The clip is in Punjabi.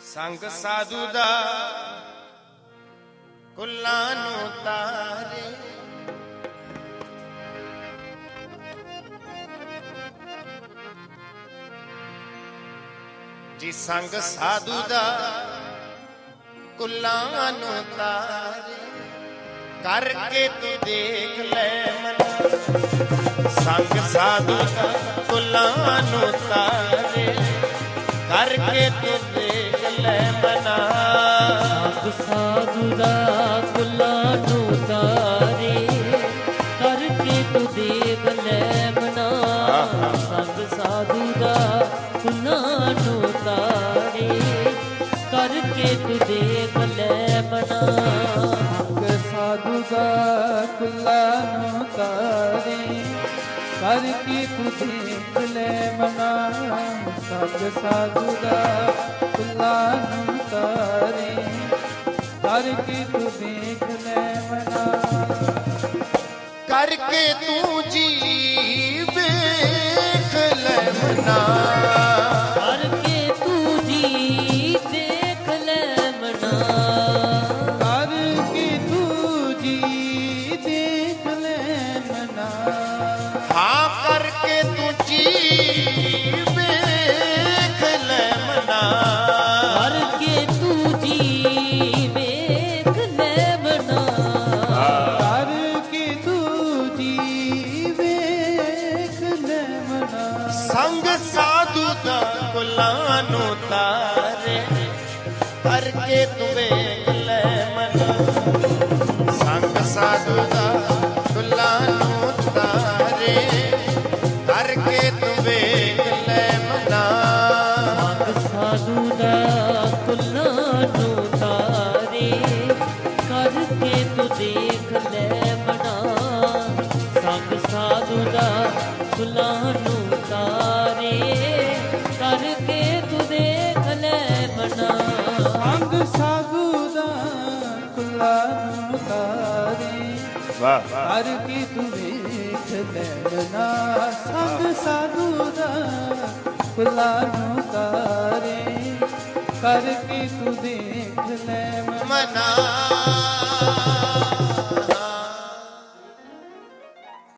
ਸੰਗ ਸਾਧੂ ਦਾ ਕੁੱਲਾਂ ਨੂੰ ਤਾਰੇ। ਜੀ ਸੰਗ ਸਾਧੂ ਦਾ ਕੁੱਲਾਂ ਨੂੰ ਤਾਰੇ। ਕਰਕੇ ਤੂੰ ਦੇਖ ਲੈ ਮਨ। ਸੰਗ ਸਾਧੂ ਦਾ ਕੁੱਲਾਂ ਨੂੰ ਤਾਰੇ। ਕਰਕੇ ਤੂੰ ਲੈ ਮਨਾ। ਸੰਗ ਸਾਧੂ ਦਾ ਕੁੱਲਾ ਨੂੰ ਤਾਰੇ ਕਰਕੇ ਤੂੰ ਦੇਖ ਲੈ ਮਨਾ। ਸੰਗ ਸਾਧੂ ਦਾ ਕੁੱਲਾ ਨੂੰ ਤਾਰੇ ਕਰਕੇ ਤੂੰ ਦੇਖ ਲੈ ਮਨਾ। ਸੰਗ ਸਾਧੂ ਦਾ ਕੁੱਲਾ ਨੂੰ ਤਾਰੇ ਕਰ ਕੀ ਤੂੰ ਦੇਖ ਲੈ ਮਨਾ। ਸੰਗ ਸਾਧੂ ਦਾ ਕੁੱਲਾ ਨੂੰ ਤਾਰੇ ਕਰ ਕੀ ਤੂੰ ਦੇਖ ਲੈ ਮਨਾ। ਕਰਕੇ ਤੂੰ ਜੀ ਦੇਖ ਲੈ ਮਨਾ। ਸਾਧੂ ਦਾ ਕੁਲਾਂ ਨੂੰ ਤਾਰੇ ਕਰਕੇ ਤੂੰ ਵੇਖ ਲੈ ਮਨਾ ਸੰਗ ਸਾਧੂ ਦਾ ਕੁੱਲਾ ਨੂੰ ਤਾਰੇ ਕਰਕੇ ਤੂੰ ਦੇਖ ਲੈ ਮਨਾ ਸੰਗ ਸਾਧੂ ਦਾ ਕੁੱਲਾ ਨੂੰ ਤਾਰੇ ਕਰਕੇ ਤੂੰ ਦੇਖ ਲੈ ਮਨਾ ਸੰਗ ਸਾਧੂ ਦਾ ਤਾਰੇ ਵਾਹ। ਕਰ ਕੀ ਤੂੰ ਵੇਖ ਲੈਣਾ ਸੰਗ ਸਾਧੂ ਦਾ ਕੁੱਲਾ ਨੂੰ ਤਾਰੇ। ਕਰ ਕੀ ਤੂੰ ਦੇਖ ਲੈ ਮਨਾ